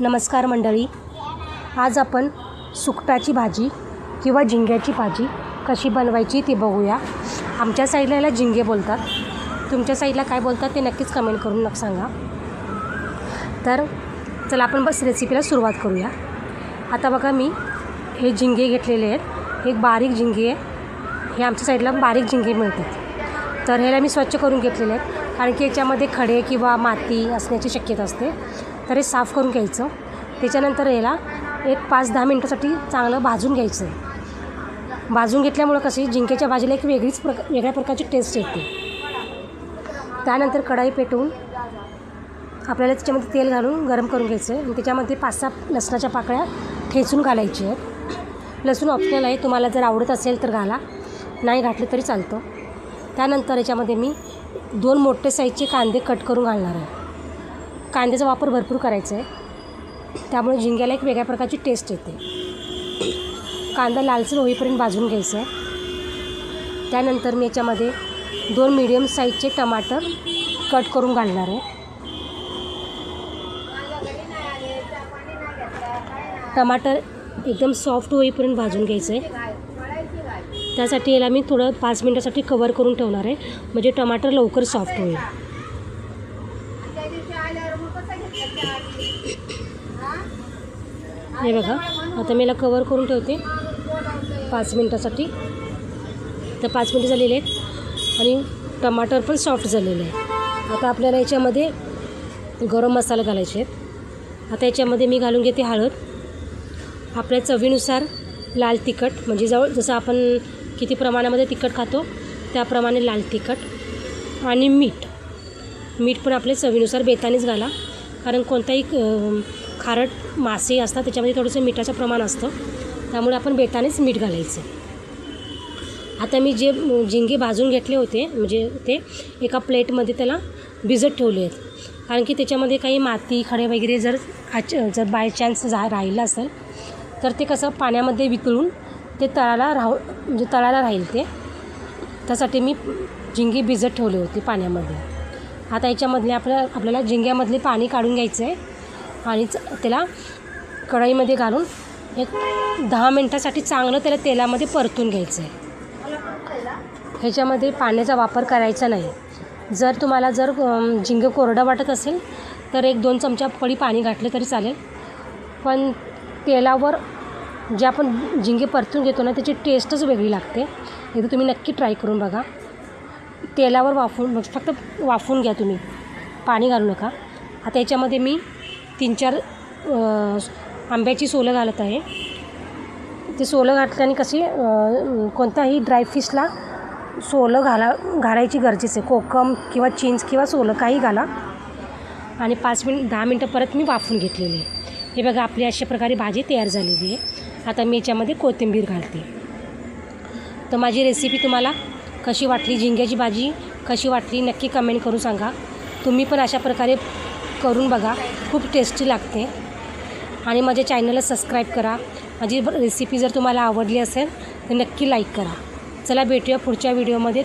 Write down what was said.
नमस्कार मंडळी. आज आपण सुकटाची भाजी किंवा झिंग्याची भाजी कशी बनवायची ती बघूया. आमच्या साईडला याला झिंगे बोलतात. तुमच्या साईडला काय बोलतात ते नक्कीच कमेंट करून नक्की सांगा. तर चला आपण बस रेसिपीला सुरुवात करूया. आता बघा मी हे झिंगे घेतलेले आहेत. एक बारीक झिंगे आहे. हे आमच्या साईडला बारीक झिंगे मिळतात. तर ह्याला मी स्वच्छ करून घेतलेले आहेत. कारण की याच्यामध्ये खडे किंवा माती असण्याची शक्यता असते. तर हे साफ करून घ्यायचं. त्याच्यानंतर याला एक पाच दहा मिनटासाठी चांगलं भाजून घ्यायचं आहे भाजून घेतल्यामुळं कशी जिंकेच्या भाजीला एक वेगळीच प्रक वेगळ्या प्रकारची टेस्ट येते. त्यानंतर कढाई पेटवून आपल्याला त्याच्यामध्ये तेल घालून गरम करून घ्यायचं आहे आणि त्याच्यामध्ये पाच सहा लसणाच्या पाकळ्या ठेचून घालायच्या आहेत. लसूण ऑप्शनल आहे तुम्हाला जर आवडत असेल तर घाला. नाही घातले तरी चालतं. त्यानंतर याच्यामध्ये मी दोन मोठे साईजचे कांदे कट करून घालणार आहे. कांद्याचा वापर भरपूर करायचा आहे. त्यामुळे झिंग्याला एक वेगळ्या प्रकारची टेस्ट येते. कांदा लालसर होईपर्यंत भाजून घ्यायचं आहे. त्यानंतर मी याच्यामध्ये दोन मिडियम साईजचे टमाटर कट करून घालणार आहे. टमाटर एकदम सॉफ्ट होईपर्यंत भाजून घ्यायचं आहे. त्यासाठी याला मी थोडं पाच मिनटासाठी कवर करून ठेवणार आहे. म्हणजे टमाटर लवकर सॉफ्ट होईल. हे बघा आता मी याला कवर करून ठेवते. पाच मिनटासाठी. तर पाच मिनटं झालेले आहेत. आणि टमाटर पण सॉफ्ट झालेलं आहे आता आपल्याला याच्यामध्ये गरम मसाला घालायचे आहेत. आता याच्यामध्ये मी घालून घेते हळद. आपल्या चवीनुसार लाल तिखट म्हणजे जवळ जसं आपण किती प्रमाणामध्ये तिखट खातो त्याप्रमाणे लाल तिखट आणि मीठ. मीठ पण आपल्या चवीनुसार बेतानेच घाला. कारण कोणताही खारट मासे असतात त्याच्यामध्ये थोडंसं मिठाचं प्रमाण असतं. त्यामुळे आपण बेतानेच मीठ घालायचं. आता मी जे झिंगे भाजून घेतले होते म्हणजे ते एका प्लेटमध्ये त्याला भिजत ठेवले आहेत. कारण की त्याच्यामध्ये काही माती खडे वगैरे जर आच जर बाय चान्स जा राहिलं असेल तर ते कसं पाण्यामध्ये वितळून ते तळाला राहू म्हणजे तळाला राहील ते. त्यासाठी मी झिंगे भिजत ठेवले होते पाण्यामध्ये. आता याच्यामधले आपल्या आपल्याला झिंग्यामधले पाणी काढून घ्यायचं आहे आणि च- त्याला कढईमध्ये घालून एक दहा मिनटासाठी चांगलं त्याला तेलामध्ये परतून घ्यायचं आहे ह्याच्यामध्ये पाण्याचा वापर करायचा नाही. जर तुम्हाला जर अम, झिंगं कोरडं वाटत असेल तर एक दोन चमचा पडी पाणी घातलं तरी चालेल. पण तेलावर जे आपण झिंगे परतून घेतो ना त्याची टेस्टच वेगळी लागते. एकदा तुम्ही नक्की ट्राय करून बघा. तेलावर वाफून म्हणजे फक्त वाफवून घ्या तुम्ही. पाणी घालू नका. आता याच्यामध्ये मी तीन चार आंब्याची सोलं घालत आहे. ते सोलं घातल्याने कशी अ, कोणत्याही ड्रायफिशला सोलं घाला घालायची गरजेचं आहे. कोकम किंवा चिंच किंवा सोलं काही घाला. आणि पाच मिनिट दहा मिनटं परत मी वाफून घेतलेली आहे. हे बघा आपली अशा प्रकारे भाजी तयार झालेली आहे. आता मी याच्यामध्ये कोथिंबीर घालते. तर माझी रेसिपी तुम्हाला कशी वाटली झिंग्याची भाजी? कशी वाटली? नक्की कमेंट करून सांगा. तुम्ही पण अशा प्रकारे करून बघा. खूप टेस्टी लागते. आणि माझ्या चॅनलला सबस्क्राईब करा. माझी रेसिपी जर तुम्हाला आवडली असेल तर नक्की लाईक करा. चला भेटूया पुढच्या व्हिडिओमध्ये